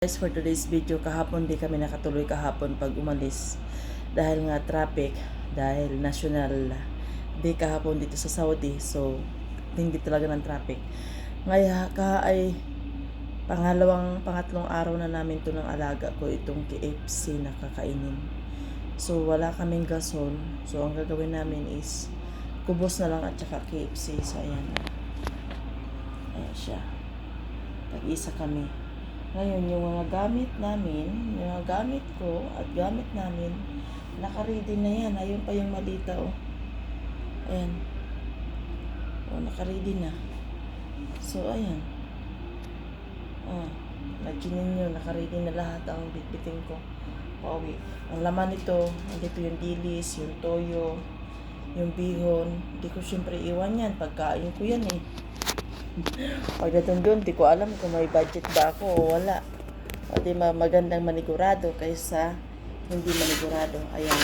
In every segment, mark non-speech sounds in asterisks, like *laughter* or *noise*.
Guys, for today's video, kahapon di kami nakatuloy kahapon pag umalis dahil nga traffic, dahil national day kahapon dito sa Saudi, so hindi talaga ng traffic. Ngayon, ka ay pangalawang, pangatlong araw na namin to ng alaga ko itong KFC na kakainin. So, wala kaming gasol. So, ang gagawin namin is kubos na lang at saka KFC. So, ayan. Ayan siya. Tag-isa kami. Ngayon, yung mga gamit namin, yung mga gamit ko at gamit namin, naka-ready na yan. Ayun pa yung malita, oh. Ayan. Oh, naka-ready na. So, ayan. Oh, nakinin nyo, naka-ready na lahat ang bitbitin ko. Pauwi. Ang laman nito, andito yung dilis, yung toyo, yung bihon. Hindi ko syempre iwan yan. Pagkain ko yan eh. Pagdating doon, di ko alam kung may budget ba ako o wala. O di ma- magandang manigurado kaysa hindi manigurado. Ayan.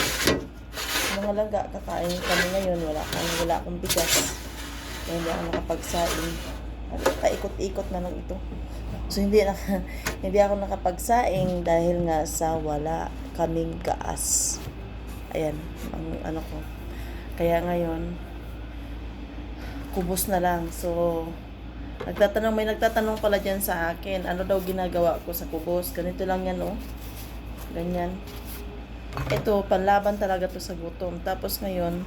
Mga langga, kakain kami ngayon. Wala, kang, wala akong bigas. Kaya hindi ako nakapagsaing. At paikot-ikot na lang ito. So hindi na *laughs* hindi ako nakapagsaing dahil nga sa wala kaming gaas. Ayan, ang ano ko. Kaya ngayon, kubos na lang. So, nagtatanong, may nagtatanong pala dyan sa akin, ano daw ginagawa ko sa kubos. Ganito lang yan, oh. Ganyan. Ito, panlaban talaga to sa gutom. Tapos ngayon,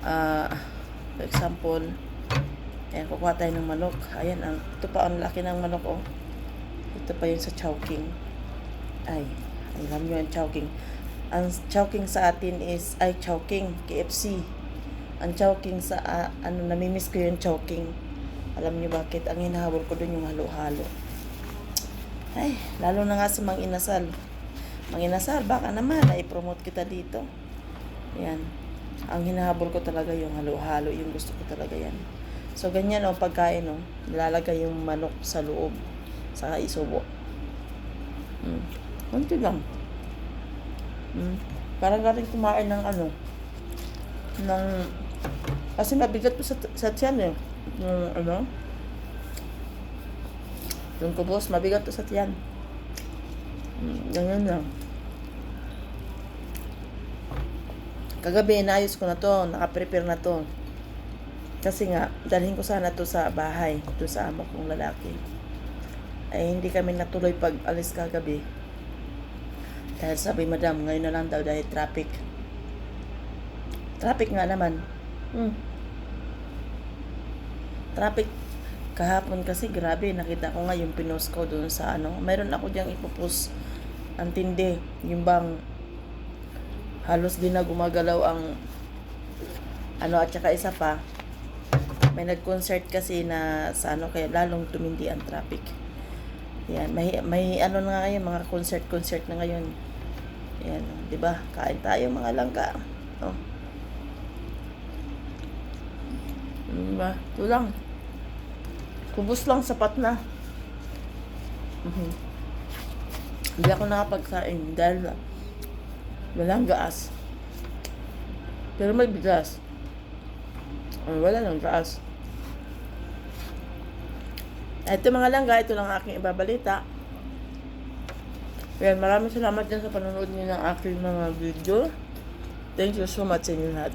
ah, for example, ayan, kukuha tayo ng manok. Ayan, ang, ito pa, ang laki ng manok, oh. Ito pa yung sa chowking. Ay, alam nyo yung chowking. Ang chowking sa atin is, ay, chowking, KFC. Ang chowking sa, ah, ano, namimiss ko yung chowking. Alam niyo bakit? Ang hinahabol ko dun yung halo-halo. Ay, lalo na nga sa mga inasal. Mga inasal, baka naman, na-promote kita dito. Yan. Ang hinahabol ko talaga yung halo-halo, yung gusto ko talaga yan. So, ganyan o, pagkain o. Nilalagay yung manok sa loob. Saka isubo. Mm. Kunti lang. Mm. Parang galing kumain ng ano, ng kasi mabigat po sa, sa tiyan eh. Yung ano? Yung kubos, mabigat to sa tiyan. Mm, ganyan lang. Kagabi, inayos ko na to. Nakaprepare na to. Kasi nga, dalhin ko sana to sa bahay. To sa amo kong lalaki. Ay, hindi kami natuloy pag alis kagabi. Dahil sabi, madam, ngayon na lang daw dahil traffic. Traffic nga naman. Hmm. Traffic. Kahapon kasi grabe nakita ko nga yung pinost ko doon sa ano. Mayroon ako diyang ipopost ang tindi yung bang halos din na gumagalaw ang ano at saka isa pa may nag-concert kasi na sa ano kaya lalong tumindi ang traffic. Yan may may ano na nga ngayon mga concert concert na ngayon. Yan di ba? Kain tayo mga langka. Oh Diba? Ito lang. Kubos lang, sapat na. Mhm. Hindi ako nakapagsaing dahil walang gaas. Pero may bigas. Ay, wala lang gaas. Ito mga langga, ito lang aking ibabalita. Yan, maraming salamat dyan sa panonood niyo ng aking mga video. Thank you so much sa inyo lahat.